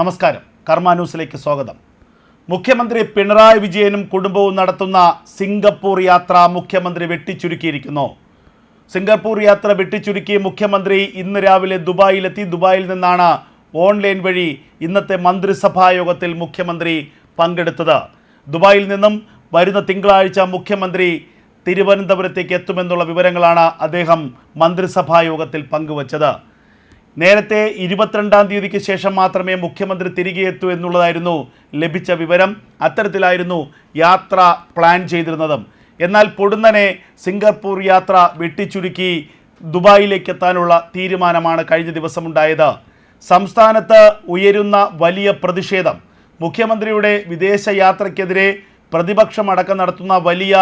നമസ്കാരം. കർമ്മ ന്യൂസിലേക്ക് സ്വാഗതം. മുഖ്യമന്ത്രി പിണറായി വിജയനും കുടുംബവും നടത്തുന്ന സിംഗപ്പൂർ യാത്ര മുഖ്യമന്ത്രി വെട്ടിച്ചുരുക്കിയിരിക്കുന്നു. സിംഗപ്പൂർ യാത്ര വെട്ടിച്ചുരുക്കി മുഖ്യമന്ത്രി ഇന്ന് രാവിലെ ദുബായിലെത്തി. ദുബായിൽ നിന്നാണ് ഓൺലൈൻ വഴി ഇന്നത്തെ മന്ത്രിസഭാ യോഗത്തിൽ മുഖ്യമന്ത്രി പങ്കെടുത്തത്. ദുബായിൽ നിന്നും വരുന്ന തിങ്കളാഴ്ച മുഖ്യമന്ത്രി തിരുവനന്തപുരത്തേക്ക് എത്തുമെന്നുള്ള വിവരങ്ങളാണ് അദ്ദേഹം മന്ത്രിസഭാ യോഗത്തിൽ പങ്കുവച്ചത്. നേരത്തെ ഇരുപത്തിരണ്ടാം തീയതിക്ക് ശേഷം മാത്രമേ മുഖ്യമന്ത്രി തിരികെ എത്തൂ എന്നുള്ളതായിരുന്നു ലഭിച്ച വിവരം. അത്തരത്തിലായിരുന്നു യാത്ര പ്ലാൻ ചെയ്തിരുന്നതും. എന്നാൽ പൊടുന്നനെ സിംഗപ്പൂർ യാത്ര വെട്ടിച്ചുരുക്കി ദുബായിലേക്ക് എത്താനുള്ള തീരുമാനമാണ് കഴിഞ്ഞ ദിവസം ഉണ്ടായത് സംസ്ഥാനത്ത് ഉയരുന്ന വലിയ പ്രതിഷേധം. മുഖ്യമന്ത്രിയുടെ വിദേശ യാത്രയ്ക്കെതിരെ പ്രതിപക്ഷമടക്കം നടത്തുന്ന വലിയ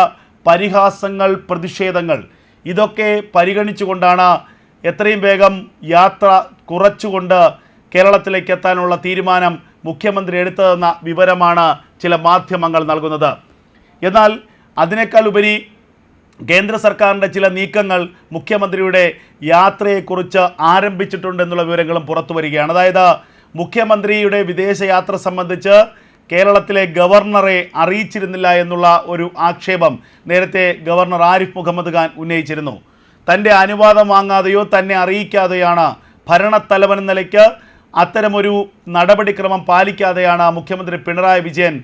പരിഹാസങ്ങൾ പ്രതിഷേധങ്ങൾ. ഇതൊക്കെ പരിഗണിച്ചുകൊണ്ടാണ് എത്രയും വേഗം യാത്ര കുറച്ചുകൊണ്ട് കേരളത്തിലേക്ക് എത്താനുള്ള തീരുമാനം മുഖ്യമന്ത്രി എടുത്തതെന്ന വിവരമാണ് ചില മാധ്യമങ്ങൾ നൽകുന്നത്. എന്നാൽ അതിനേക്കാൾ ഉപരി കേന്ദ്ര സർക്കാരിന്റെ ചില നീക്കങ്ങൾ മുഖ്യമന്ത്രിയുടെ യാത്രയെക്കുറിച്ച് ആരംഭിച്ചിട്ടുണ്ടെന്നുള്ള വിവരങ്ങളും പുറത്തു വരികയാണ്. അതായത് മുഖ്യമന്ത്രിയുടെ വിദേശയാത്ര സംബന്ധിച്ച് കേരളത്തിലെ ഗവർണറെ അറിയിച്ചിരുന്നില്ല എന്നുള്ള ഒരു ആക്ഷേപം നേരത്തെ ഗവർണർ ആരിഫ് മുഹമ്മദ് ഖാൻ ഉന്നയിച്ചിരുന്നു. തന്റെ അനുവാദം വാങ്ങാതെയോ തന്നെ അറിയിക്കാതെയാണ് ഭരണത്തലവൻ എന്ന നിലയ്ക്ക് അത്തരമൊരു നടപടിക്രമം പാലിക്കാതെയാണ് മുഖ്യമന്ത്രി പിണറായി വിജയൻ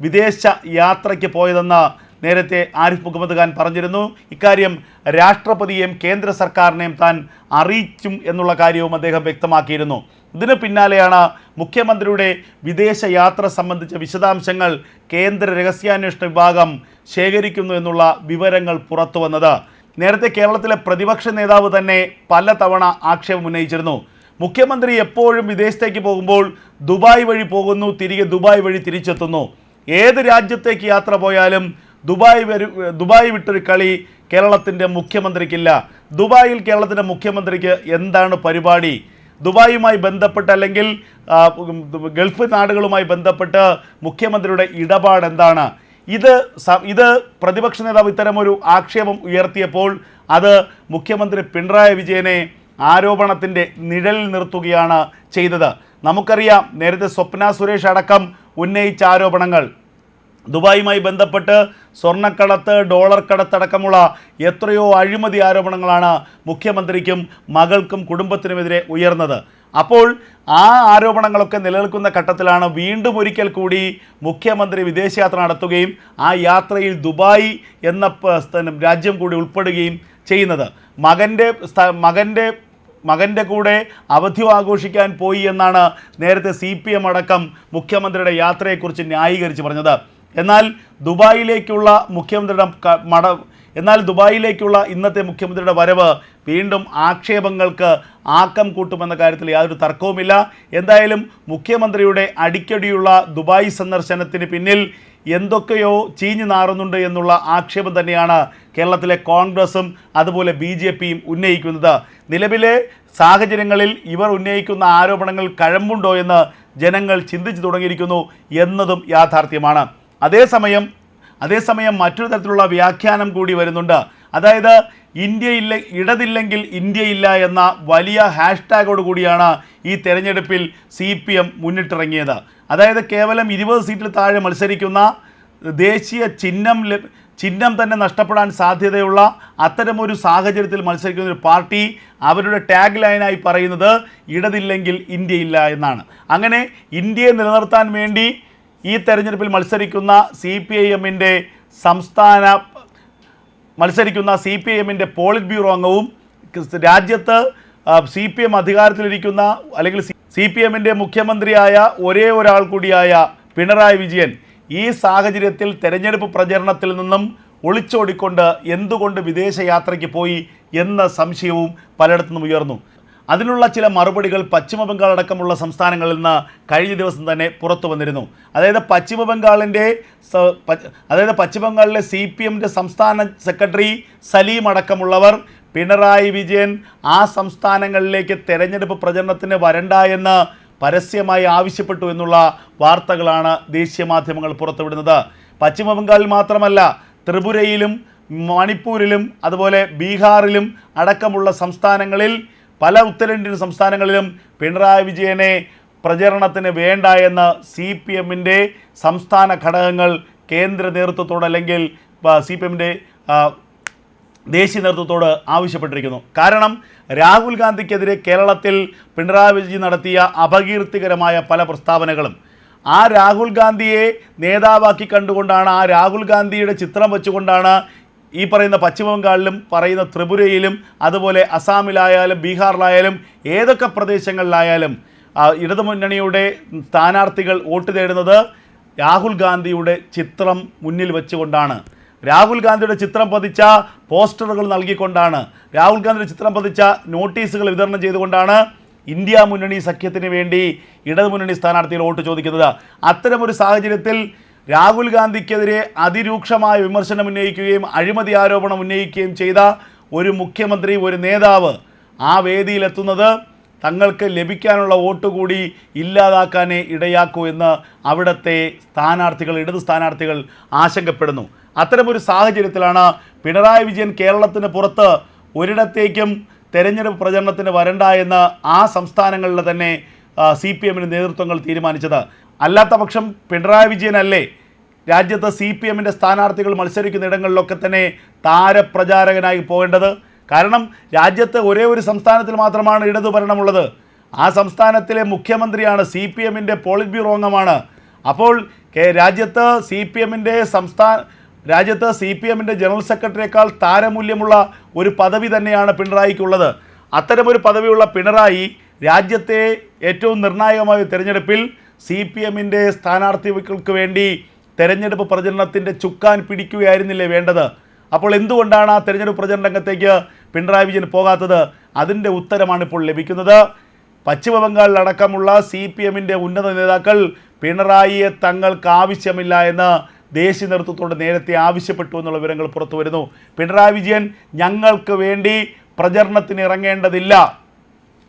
വിദേശ യാത്രയ്ക്ക് പോയതെന്ന് നേരത്തെ ആരിഫ് മുഹമ്മദ് ഖാൻ പറഞ്ഞിരുന്നു. ഇക്കാര്യം രാഷ്ട്രപതിയെയും കേന്ദ്ര സർക്കാരിനെയും താൻ അറിയിച്ചും എന്നുള്ള കാര്യവും അദ്ദേഹം വ്യക്തമാക്കിയിരുന്നു. ഇതിന് പിന്നാലെയാണ് മുഖ്യമന്ത്രിയുടെ വിദേശ യാത്ര സംബന്ധിച്ച വിശദാംശങ്ങൾ കേന്ദ്ര രഹസ്യാന്വേഷണ വിഭാഗം ശേഖരിക്കുന്നു എന്നുള്ള വിവരങ്ങൾ പുറത്തു വന്നത്. നേരത്തെ കേരളത്തിലെ പ്രതിപക്ഷ നേതാവ് തന്നെ പലതവണ ആക്ഷേപം ഉന്നയിച്ചിരുന്നു. മുഖ്യമന്ത്രി എപ്പോഴും വിദേശത്തേക്ക് പോകുമ്പോൾ ദുബായ് വഴി പോകുന്നു തിരികെ ദുബായ് വഴി തിരിച്ചെത്തുന്നു. ഏത് രാജ്യത്തേക്ക് യാത്ര പോയാലും ദുബായ് വരു ദുബായ് വിട്ടൊരു കളി കേരളത്തിന്റെ മുഖ്യമന്ത്രിക്കില്ല. ദുബായിൽ കേരളത്തിന്റെ മുഖ്യമന്ത്രിക്ക് എന്താണ് പരിപാടി? ദുബായുമായി ബന്ധപ്പെട്ട് അല്ലെങ്കിൽ ഗൾഫ് നാടുകളുമായി ബന്ധപ്പെട്ട് മുഖ്യമന്ത്രിയുടെ ഇടപാട് എന്താണ് ഇത് ഇത് പ്രതിപക്ഷ നേതാവ് ഇത്തരമൊരു ആക്ഷേപം ഉയർത്തിയപ്പോൾ അത് മുഖ്യമന്ത്രി പിണറായി വിജയനെ ആരോപണത്തിന്റെ നിഴലിൽ നിർത്തുകയാണ് ചെയ്തത്. നമുക്കറിയാം നേരത്തെ സ്വപ്ന സുരേഷ് അടക്കം ഉന്നയിച്ച ആരോപണങ്ങൾ. ദുബായുമായി ബന്ധപ്പെട്ട് സ്വർണക്കടത്ത് ഡോളർ കടത്തടക്കമുള്ള എത്രയോ അഴിമതി ആരോപണങ്ങളാണ് മുഖ്യമന്ത്രിക്കും മകൾക്കും കുടുംബത്തിനുമെതിരെ ഉയർന്നത്. അപ്പോൾ ആ ആരോപണങ്ങളൊക്കെ നിലനിൽക്കുന്ന ഘട്ടത്തിലാണ് വീണ്ടും ഒരിക്കൽ കൂടി മുഖ്യമന്ത്രി വിദേശയാത്ര നടത്തുകയും ആ യാത്രയിൽ ദുബായ് എന്ന രാജ്യം കൂടി ഉൾപ്പെടുകയും ചെയ്യുന്നത്. മകന്റെ മകന്റെ മകന്റെ കൂടെ അവധി ആഘോഷിക്കാൻ പോയി എന്നാണ് നേരത്തെ സി പി എം അടക്കം മുഖ്യമന്ത്രിയുടെ യാത്രയെക്കുറിച്ച് ന്യായീകരിച്ച് പറഞ്ഞത്. എന്നാൽ ദുബായിലേക്കുള്ള മുഖ്യമന്ത്രിയുടെ മട എന്നാൽ ദുബായിലേക്കുള്ള ഇന്നത്തെ മുഖ്യമന്ത്രിയുടെ വരവ് വീണ്ടും ആക്ഷേപങ്ങൾക്ക് ആക്കം കൂട്ടുമെന്ന കാര്യത്തിൽ യാതൊരു തർക്കവുമില്ല. എന്തായാലും മുഖ്യമന്ത്രിയുടെ അടിക്കടിയുള്ള ദുബായ് സന്ദർശനത്തിന് പിന്നിൽ എന്തൊക്കെയോ ചീഞ്ഞു നാറുന്നുണ്ട് എന്നുള്ള ആക്ഷേപം തന്നെയാണ് കേരളത്തിലെ കോൺഗ്രസും അതുപോലെ ബി ജെ പിയും ഉന്നയിക്കുന്നത്. നിലവിലെ സാഹചര്യങ്ങളിൽ ഇവർ ഉന്നയിക്കുന്ന ആരോപണങ്ങൾ കഴമ്പുണ്ടോ എന്ന് ജനങ്ങൾ ചിന്തിച്ചു തുടങ്ങിയിരിക്കുന്നു എന്നതും യാഥാർത്ഥ്യമാണ്. അതേസമയം അതേസമയം മറ്റൊരു തരത്തിലുള്ള വ്യാഖ്യാനം കൂടി വരുന്നുണ്ട്. അതായത് ഇന്ത്യയില്ല ഇടതില്ലെങ്കിൽ ഇന്ത്യയില്ല എന്ന വലിയ ഹാഷ്ടാഗോട് കൂടിയാണ് ഈ തെരഞ്ഞെടുപ്പിൽ സി പി എം മുന്നിട്ടിറങ്ങിയത്. അതായത് കേവലം ഇരുപത് സീറ്റിൽ താഴെ മത്സരിക്കുന്ന ദേശീയ ചിഹ്നം ചിഹ്നം തന്നെ നഷ്ടപ്പെടാൻ സാധ്യതയുള്ള അത്തരമൊരു സാഹചര്യത്തിൽ മത്സരിക്കുന്ന ഒരു പാർട്ടി അവരുടെ ടാഗ് ലൈനായി പറയുന്നത് ഇടതില്ലെങ്കിൽ ഇന്ത്യയില്ല എന്നാണ്. അങ്ങനെ ഇന്ത്യയെ നിലനിർത്താൻ വേണ്ടി ഈ തെരഞ്ഞെടുപ്പിൽ മത്സരിക്കുന്ന സി പി ഐ എമ്മിന്റെ സംസ്ഥാന മത്സരിക്കുന്ന സി പി ഐ എമ്മിന്റെ പോളിറ്റ് ബ്യൂറോ അംഗവും രാജ്യത്ത് സി പി എം അധികാരത്തിലിരിക്കുന്ന അല്ലെങ്കിൽ സി പി എമ്മിന്റെ മുഖ്യമന്ത്രിയായ ഒരേ ഒരാൾ കൂടിയായ പിണറായി വിജയൻ ഈ സാഹചര്യത്തിൽ തെരഞ്ഞെടുപ്പ് പ്രചരണത്തിൽ നിന്നും ഒളിച്ചോടിക്കൊണ്ട് എന്തുകൊണ്ട് വിദേശയാത്രയ്ക്ക് പോയി എന്ന സംശയവും പലയിടത്തുനിന്നും ഉയർന്നു. അതിനുള്ള ചില മറുപടികൾ പശ്ചിമബംഗാൾ അടക്കമുള്ള സംസ്ഥാനങ്ങളിൽ നിന്ന് കഴിഞ്ഞ ദിവസം തന്നെ പുറത്തു വന്നിരുന്നു. അതായത് പശ്ചിമബംഗാളിന്റെ അതായത് പശ്ചിമബംഗാളിലെ സി പി എമ്മിന്റെ സംസ്ഥാന സെക്രട്ടറി സലീം അടക്കമുള്ളവർ പിണറായി വിജയൻ ആ സംസ്ഥാനങ്ങളിലേക്ക് തെരഞ്ഞെടുപ്പ് പ്രചരണത്തിന് വരണ്ട എന്ന് പരസ്യമായി ആവശ്യപ്പെട്ടു എന്നുള്ള വാർത്തകളാണ് ദേശീയ മാധ്യമങ്ങൾ പുറത്തുവിടുന്നത്. പശ്ചിമബംഗാളിൽ മാത്രമല്ല ത്രിപുരയിലും മണിപ്പൂരിലും അതുപോലെ ബീഹാറിലും അടക്കമുള്ള സംസ്ഥാനങ്ങളിൽ പല ഉത്തരേന്ത്യൻ സംസ്ഥാനങ്ങളിലും പിണറായി വിജയനെ പ്രചരണത്തിന് വേണ്ട എന്ന് സി പി എമ്മിന്റെ സംസ്ഥാന ഘടകങ്ങൾ കേന്ദ്ര നേതൃത്വത്തോട് അല്ലെങ്കിൽ സി പി എമ്മിന്റെ ദേശീയ നേതൃത്വത്തോട് ആവശ്യപ്പെട്ടിരിക്കുന്നു. കാരണം രാഹുൽ ഗാന്ധിക്കെതിരെ കേരളത്തിൽ പിണറായി വിജയൻ നടത്തിയ അപകീർത്തികരമായ പല പ്രസ്താവനകളും ആ രാഹുൽ ഗാന്ധിയെ നേതാവാക്കി കണ്ടുകൊണ്ടാണ് ആ രാഹുൽ ഗാന്ധിയുടെ ചിത്രം വെച്ചുകൊണ്ടാണ് ഈ പറയുന്ന പശ്ചിമ ബംഗാളിലും പറയുന്ന ത്രിപുരയിലും അതുപോലെ അസാമിലായാലും ബീഹാറിലായാലും ഏതൊക്കെ പ്രദേശങ്ങളിലായാലും ഇടതുമുന്നണിയുടെ സ്ഥാനാർത്ഥികൾ വോട്ട് തേടുന്നത് രാഹുൽ ഗാന്ധിയുടെ ചിത്രം മുന്നിൽ വെച്ചുകൊണ്ടാണ്. രാഹുൽ ഗാന്ധിയുടെ ചിത്രം പതിച്ച പോസ്റ്ററുകൾ നൽകിക്കൊണ്ടാണ്. രാഹുൽ ഗാന്ധിയുടെ ചിത്രം പതിച്ച നോട്ടീസുകൾ വിതരണം ചെയ്തുകൊണ്ടാണ് ഇന്ത്യ മുന്നണി സഖ്യത്തിന് വേണ്ടി ഇടതുമുന്നണി സ്ഥാനാർത്ഥികൾ വോട്ട് ചോദിക്കുന്നത്. അത്തരമൊരു സാഹചര്യത്തിൽ രാഹുൽ ഗാന്ധിക്കെതിരെ അതിരൂക്ഷമായ വിമർശനം ഉന്നയിക്കുകയും അഴിമതി ആരോപണം ഉന്നയിക്കുകയും ചെയ്ത ഒരു മുഖ്യമന്ത്രി ഒരു നേതാവ് ആ വേദിയിലെത്തുന്നത് തങ്ങൾക്ക് ലഭിക്കാനുള്ള വോട്ട് കൂടി ഇല്ലാതാക്കാനേ ഇടയാക്കൂ എന്ന് അവിടുത്തെ സ്ഥാനാർത്ഥികൾ ഇടത് സ്ഥാനാർത്ഥികൾ ആശങ്കപ്പെടുന്നു. അത്തരമൊരു സാഹചര്യത്തിലാണ് പിണറായി വിജയൻ കേരളത്തിന് പുറത്ത് ഒരിടത്തേക്കും തെരഞ്ഞെടുപ്പ് പ്രചരണത്തിന് വരണ്ട എന്ന് ആ സംസ്ഥാനങ്ങളിലെ തന്നെ സി പി എമ്മിന് നേതൃത്വങ്ങൾ തീരുമാനിച്ചത്. അല്ലാത്ത പക്ഷം പിണറായി വിജയനല്ലേ രാജ്യത്ത് സി പി എമ്മിന്റെ സ്ഥാനാർത്ഥികൾ മത്സരിക്കുന്ന ഇടങ്ങളിലൊക്കെ തന്നെ താരപ്രചാരകനായി പോകേണ്ടത്? കാരണം രാജ്യത്ത് ഒരേ ഒരു സംസ്ഥാനത്തിൽ മാത്രമാണ് ഇടതു ഭരണമുള്ളത് ആ സംസ്ഥാനത്തിലെ മുഖ്യമന്ത്രിയാണ് സി പി എമ്മിന്റെ പോളിറ്റ് ബ്യൂറോ അംഗമാണ്. അപ്പോൾ രാജ്യത്ത് സി പി എമ്മിന്റെ സംസ്ഥാന രാജ്യത്ത് സി പി എമ്മിന്റെ ജനറൽ സെക്രട്ടറിയേക്കാൾ താരമൂല്യമുള്ള ഒരു പദവി തന്നെയാണ് പിണറായിക്കുള്ളത്. അത്തരമൊരു പദവിയുള്ള പിണറായി രാജ്യത്തെ ഏറ്റവും നിർണായകമായ തെരഞ്ഞെടുപ്പിൽ സി പി എമ്മിന്റെ സ്ഥാനാർത്ഥികൾക്ക് വേണ്ടി തെരഞ്ഞെടുപ്പ് പ്രചരണത്തിന്റെ ചുക്കാൻ പിടിക്കുകയായിരുന്നില്ലേ വേണ്ടത്? അപ്പോൾ എന്തുകൊണ്ടാണ് ആ തെരഞ്ഞെടുപ്പ് പ്രചരണ രംഗത്തേക്ക് പിണറായി വിജയൻ പോകാത്തത്? അതിന്റെ ഉത്തരമാണ് ഇപ്പോൾ ലഭിക്കുന്നത്. പശ്ചിമബംഗാളിലടക്കമുള്ള സി പി എമ്മിന്റെ ഉന്നത നേതാക്കൾ പിണറായിയെ തങ്ങൾക്ക് ആവശ്യമില്ല എന്ന് ദേശീയ നേതൃത്വത്തോട് നേരത്തെ ആവശ്യപ്പെട്ടു എന്നുള്ള വിവരങ്ങൾ പുറത്തു വരുന്നു. പിണറായി വിജയൻ ഞങ്ങൾക്ക് വേണ്ടി പ്രചരണത്തിന് ഇറങ്ങേണ്ടതില്ല.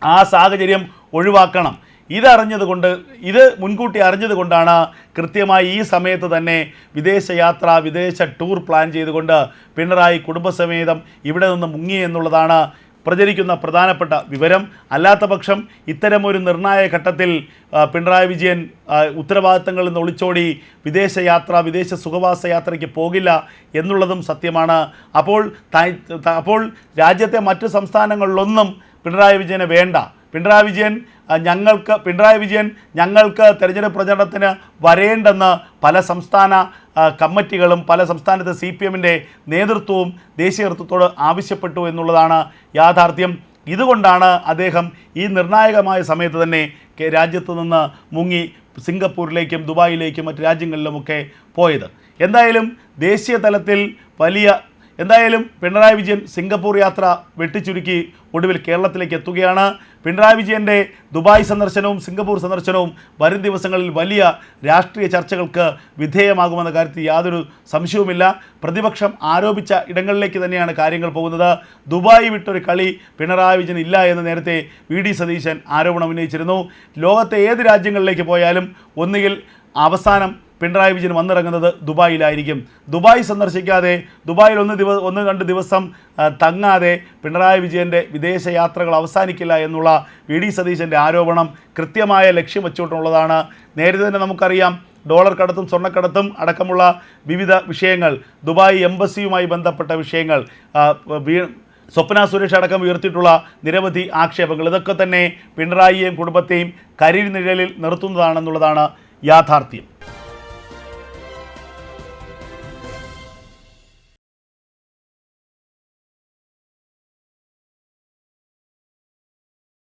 ആ സാഹചര്യം ഒഴിവാക്കണം. ഇതറിഞ്ഞതുകൊണ്ട് ഇത് മുൻകൂട്ടി അറിഞ്ഞതുകൊണ്ടാണ് കൃത്യമായി ഈ സമയത്ത് തന്നെ വിദേശയാത്ര വിദേശ ടൂർ പ്ലാൻ ചെയ്തുകൊണ്ട് പിണറായി കുടുംബസമേതം ഇവിടെ നിന്ന് മുങ്ങി എന്നുള്ളതാണ് പ്രചരിക്കുന്ന പ്രധാനപ്പെട്ട വിവരം. അല്ലാത്ത പക്ഷം ഇത്തരമൊരു നിർണായക ഘട്ടത്തിൽ പിണറായി വിജയൻ ഉത്തരവാദിത്തങ്ങളിൽ നിന്ന് ഒളിച്ചോടി വിദേശയാത്ര വിദേശ സുഖവാസ യാത്രയ്ക്ക് പോകില്ല എന്നുള്ളതും സത്യമാണ്. അപ്പോൾ അപ്പോൾ രാജ്യത്തെ മറ്റു സംസ്ഥാനങ്ങളിലൊന്നും പിണറായി വിജയന് വേണ്ട. പിണറായി വിജയൻ ഞങ്ങൾക്ക് പിണറായി വിജയൻ ഞങ്ങൾക്ക് തെരഞ്ഞെടുപ്പ് പ്രചരണത്തിന് വരേണ്ടെന്ന് പല സംസ്ഥാന കമ്മിറ്റികളും പല സംസ്ഥാനത്തെ സി പി എമ്മിന്റെ നേതൃത്വവും ദേശീയ നേതൃത്വത്തോട് ആവശ്യപ്പെട്ടു എന്നുള്ളതാണ് യാഥാർത്ഥ്യം. ഇതുകൊണ്ടാണ് അദ്ദേഹം ഈ നിർണായകമായ സമയത്ത് തന്നെ രാജ്യത്ത് നിന്ന് മുങ്ങി സിംഗപ്പൂരിലേക്കും ദുബായിലേക്കും മറ്റ് രാജ്യങ്ങളിലുമൊക്കെ പോയത്. എന്തായാലും ദേശീയ തലത്തിൽ വലിയ എന്തായാലും പിണറായി വിജയൻ സിംഗപ്പൂർ യാത്ര വെട്ടിച്ചുരുക്കി ഒടുവിൽ കേരളത്തിലേക്ക് എത്തുകയാണ്. പിണറായി വിജയന്റെ ദുബായ് സന്ദർശനവും സിംഗപ്പൂർ സന്ദർശനവും വരും ദിവസങ്ങളിൽ വലിയ രാഷ്ട്രീയ ചർച്ചകൾക്ക് വിധേയമാകുമെന്ന കാര്യത്തിൽ യാതൊരു സംശയവുമില്ല. പ്രതിപക്ഷം ആരോപിച്ച ഇടങ്ങളിലേക്ക് തന്നെയാണ് കാര്യങ്ങൾ പോകുന്നത്. ദുബായ് വിട്ടൊരു കളി പിണറായി വിജയൻ ഇല്ല എന്ന് നേരത്തെ വി ഡി സതീശൻ ആരോപണം ഉന്നയിച്ചിരുന്നു. ലോകത്തെ ഏത് രാജ്യങ്ങളിലേക്ക് പോയാലും ഒന്നുകിൽ അവസാനം പിണറായി വിജയൻ വന്നിറങ്ങുന്നത് ദുബായിലായിരിക്കും. ദുബായ് സന്ദർശിക്കാതെ ദുബായിൽ ഒന്ന് ദിവസം ഒന്ന് രണ്ട് ദിവസം തങ്ങാതെ പിണറായി വിജയന്റെ വിദേശ യാത്രകൾ അവസാനിക്കില്ല എന്നുള്ള വി ഡി സതീശന്റെ ആരോപണം കൃത്യമായ ലക്ഷ്യം വെച്ചുകൊണ്ടുള്ളതാണ്. നേരത്തെ തന്നെ നമുക്കറിയാം ഡോളർ കടത്തും സ്വർണക്കടത്തും അടക്കമുള്ള വിവിധ വിഷയങ്ങൾ ദുബായ് എംബസിയുമായി ബന്ധപ്പെട്ട വിഷയങ്ങൾ സ്വപ്ന സുരേഷ് അടക്കം ഉയർത്തിയിട്ടുള്ള നിരവധി ആക്ഷേപങ്ങൾ. ഇതൊക്കെ തന്നെ പിണറായിയെയും കുടുംബത്തെയും കരിനിഴലിൽ നിർത്തുന്നതാണെന്നുള്ളതാണ് യാഥാർത്ഥ്യം.